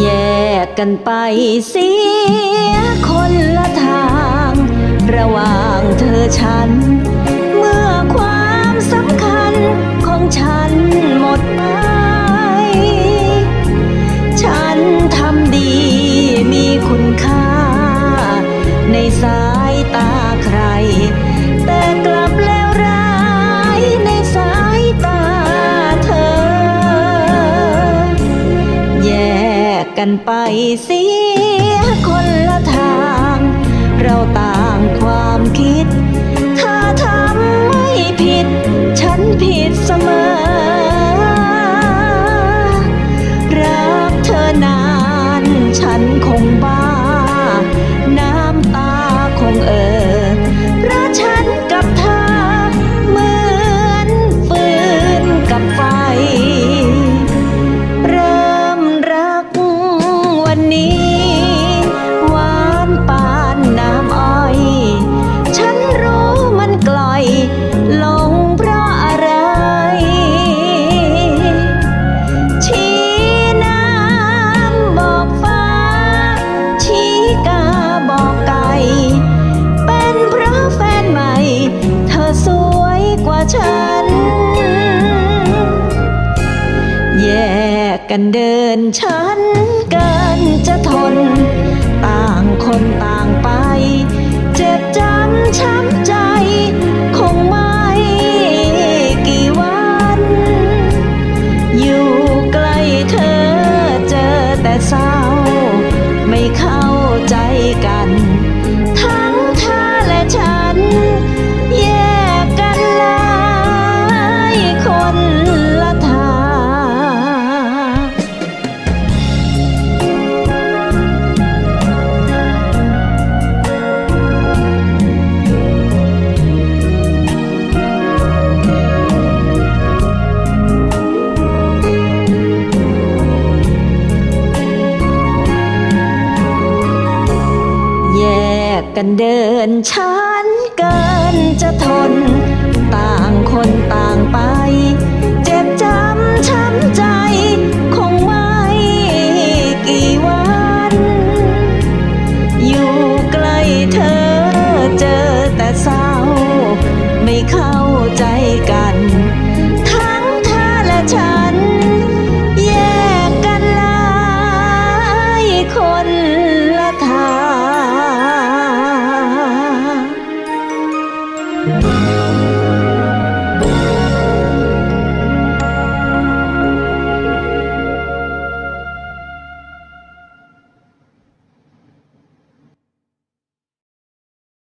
แยกกันไปเสียคนละ กันไปเสียคนละทาง เราต่างความคิด กันเดินฉันเกินจะทน ต่างคนต่างไป เจ็บจำช้ำใจ คงไม่กี่วัน อยู่ใกล้เธอเจอแต่เศร้า ไม่เข้าใจกัน ทั้งเธอและฉัน แยกกันหลายคน กันเดินฉันเกินจะทน ต่างคนต่างไป เจ็บจำช้ำใจ คงไม่กี่วัน อยู่ใกล้เธอเจอแต่เศร้า ไม่เข้าใจกันทั้งเธอและฉันแยกกันหลายคน